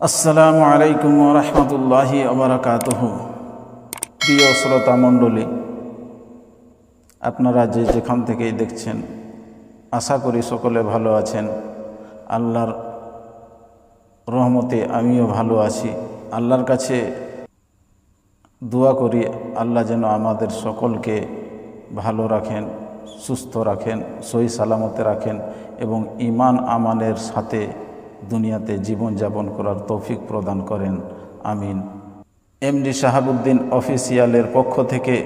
আসসালামু আলাইকুম রহমতুল্লাহি আবরাকাতহ প্রিয় শ্রোতা মণ্ডলী, আপনারা যে যেখান থেকেই দেখছেন, আশা করি সকলে ভালো আছেন। আল্লাহর রহমতে আমিও ভালো আছি। আল্লাহর কাছে দোয়া করি, আল্লাহ যেন আমাদের সকলকে ভালো রাখেন, সুস্থ রাখেন, সহি সালামতে রাখেন এবং ইমান আমানের সাথে দুনিয়াতে জীবনযাপন করার তৌফিক প্রদান করেন। আমিন। এমডি শাহাবুদ্দিন অফিসিয়ালের পক্ষ থেকে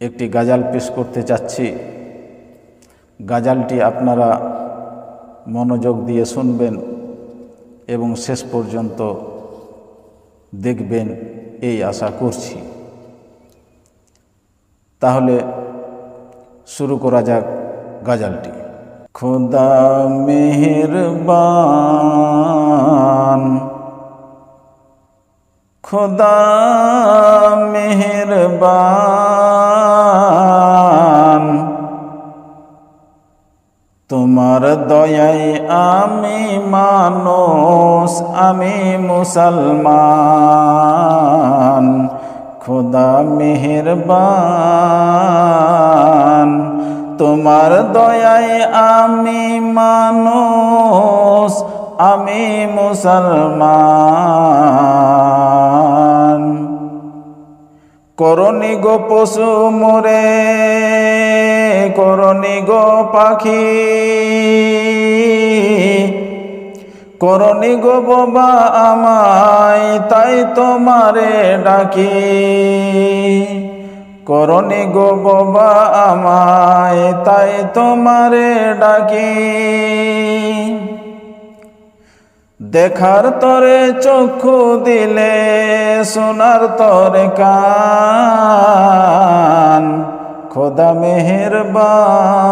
একটি গাজাল পেশ করতে চাচ্ছি। গাজালটি আপনারা মনোযোগ দিয়ে শুনবেন এবং শেষ পর্যন্ত দেখবেন, এই আশা করছি। তাহলে শুরু করা যাক গাজালটি। খোদা মেহেরবান। খোদা মেহেরবান। তোমার দয়ায় আমি মানুষ আমি মুসলমান। খোদা মেহেরবান। তোমার দয়ায় আমি মানুষ, আমি মুসলমান। করণি গো পশু মোরে করণি গো পাখি করণি গো বাবা আমায়, তাই তোমারে ডাকি। করণি গো বাবা আমায়, তাই তোমারে ডাকি। দেখার তরে চক্ষু দিলে, সোনার তরে কান। খোদা মেহেরবান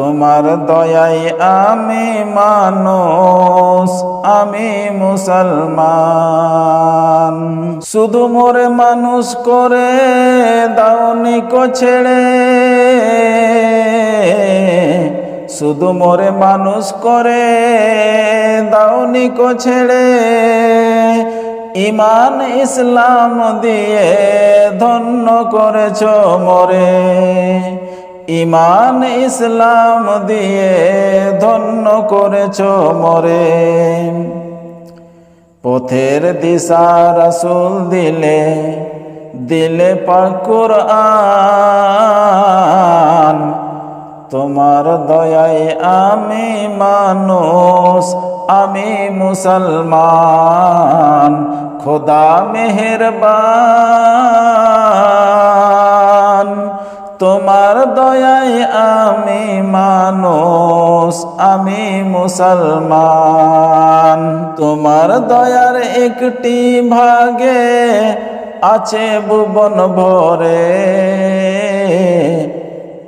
তোমার দয়ায় আমি মানুষ, আমি মুসলমান। শুধু মোরে মানুষ করে দাউনি কো ছেড়ে, শুধু মোরে মানুষ করে দাউনি কো ছেড়ে। ইমান ইসলাম দিয়ে ধন্য করেছ মোরে। ইমান ইসলাম দিয়ে ধন্য করেছ মরে। পথের দিশা রাসুল দিলে দিলে পাকুর আন তোমার দয়ায় আমি মানুষ, আমি মুসলমান। খোদা মেহেরবান। তোমার দয়ায় আমি মানুষ, আমি মুসলমান। তোমার দয়ার একটি ভাগে আছে ভুবন ভরে।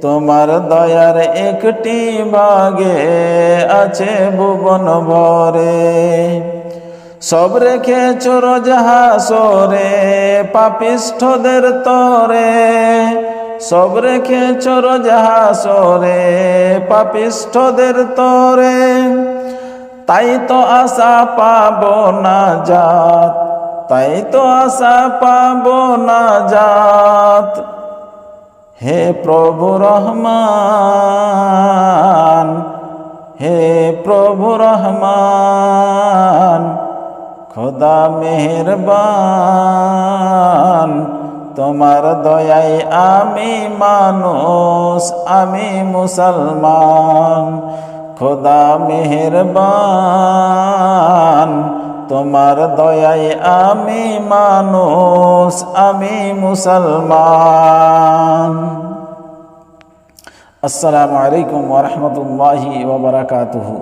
তোমার দয়ার একটি ভাগে আছে ভুবন ভরে। সব রেখে চোর সরে পাপিষ্ঠদের তরে। সব রেখে চোর সরে পাপিষ্ঠদের তরে। তাই তো আশা পাব না জাত, তাই তো আশা পাব না জাত। হে প্রভু রহমান, হে প্রভু রহমান, খোদা মেহেরবান। তোমার দয়ায় আমি মানুষ, আমি মুসলমান। খোদা মেহেরবান, তোমার দয়ায় আমি মানুষ, আমি মুসলমান। আসসালামু আলাইকুম ওরহমতুল্লাহি ওবরাকাতুহু